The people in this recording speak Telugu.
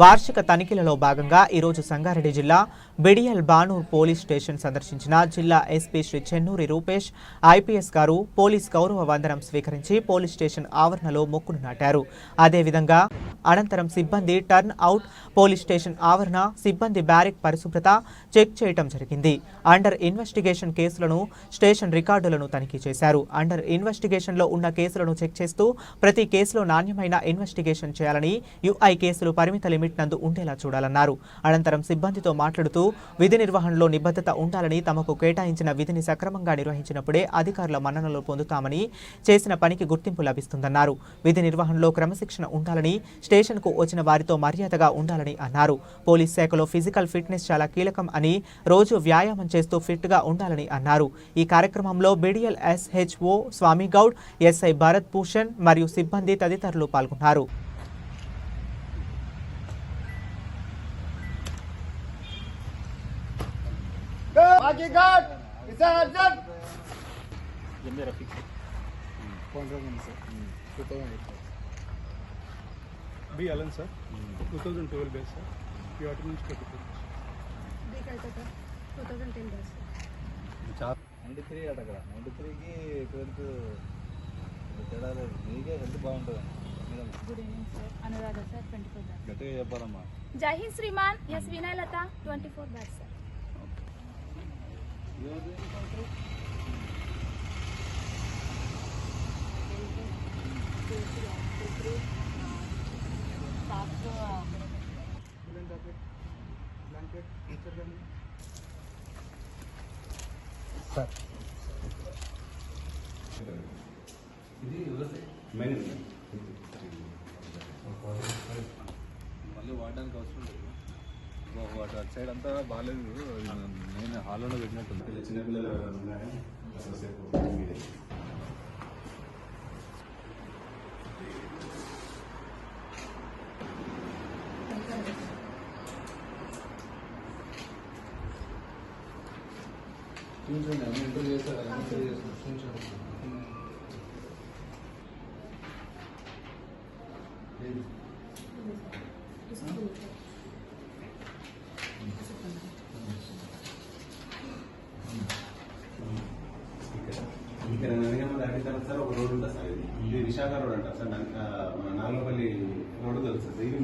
వార్షిక తనిఖీలలో భాగంగా ఈరోజు సంగారెడ్డి జిల్లా బిడియల్ బానూర్ పోలీస్ స్టేషన్ సందర్శించిన జిల్లా ఎస్పీ శ్రీ చెన్నూరి రూపేష్ ఐపీఎస్ గారు పోలీస్ గౌరవ వందనం స్వీకరించి పోలీస్ స్టేషన్ ఆవరణలో మొక్కులు నాటారు. అదేవిధంగా అనంతరం సిబ్బంది టర్న్ అవుట్ పోలీస్ స్టేషన్ ఆవరణ సిబ్బంది బ్యారెక్ పరిశుభ్రత చెక్ చేయటం జరిగింది. అండర్ ఇన్వెస్టిగేషన్ కేసులను స్టేషన్ రికార్డులను తనిఖీ చేశారు. అండర్ ఇన్వెస్టిగేషన్లో ఉన్న కేసులను చెక్ చేస్తూ ప్రతి కేసులో నాణ్యమైన ఇన్వెస్టిగేషన్ చేయాలని యుఐ కేసులు పరిమిత లిమిట్ నందు ఉండేలా చూడాలన్నారు. అనంతరం సిబ్బందితో మాట్లాడుతూ విధి నిర్వహణలో నిబద్ధత ఉండాలని తమకు కేటాయించిన విధిని సక్రమంగా నిర్వహించినప్పుడే అధికారుల మన్ననలు పొందుతామని చేసిన పనికి గుర్తింపు లభిస్తుందన్నారు. విధి నిర్వహణలో క్రమశిక్షణ ఉండాలని స్టేషన్కు వచ్చిన వారితో మర్యాదగా ఉండాలని అన్నారు. పోలీస్ శాఖలో ఫిజికల్ ఫిట్నెస్ చాలా కీలకం అని రోజు వ్యాయామం చేస్తూ ఫిట్గా ఉండాలని అన్నారు. ఈ కార్యక్రమంలో BDL SHO Swamy Goud SI Bharat Bhushan మరియు సిబ్బంది తదితరులు పాల్గొన్నారు. बाकी गार्ड विसर्जन B Alan sir two thousand twelve base sir ఈ వాటి నుంచి పెట్టుకోవచ్చు B Calcutta two thousand ten batch ninety three అట కదా నైంటీ త్రీకి ట్వెల్త్ తేడా లేదు మీకే హెల్త్ బాగుంటుంది madam good evening sir Anuradha sir twenty four batch గట్టిగా చెప్పాలమ్మా జై Hind Shriman S Vinayalatha twenty four batch sir మళ్ళీ వాడడానికి అవసరం లేదు వా- వాటి అటు సైడ్ అంతా బాగాలేదు నేను హాల్లోనే పెట్టినట్టుంది చిన్నపిల్లలు చూడండి అన్ని ఇంటర్వ్యూ చేస్తారు అన్ని ఇంటర్వ్యూ చేస్తారు. ఇక్కడ నన్ను దాటిన తర్వాత సార్ ఒక రోడ్ ఉంటుంది సార్ ఇది. విశాఖ రోడ్ అంటారు సార్. నాకు, ఆ, మన నాగలపల్లి రోడ్ తెలుసు సార్. ఇది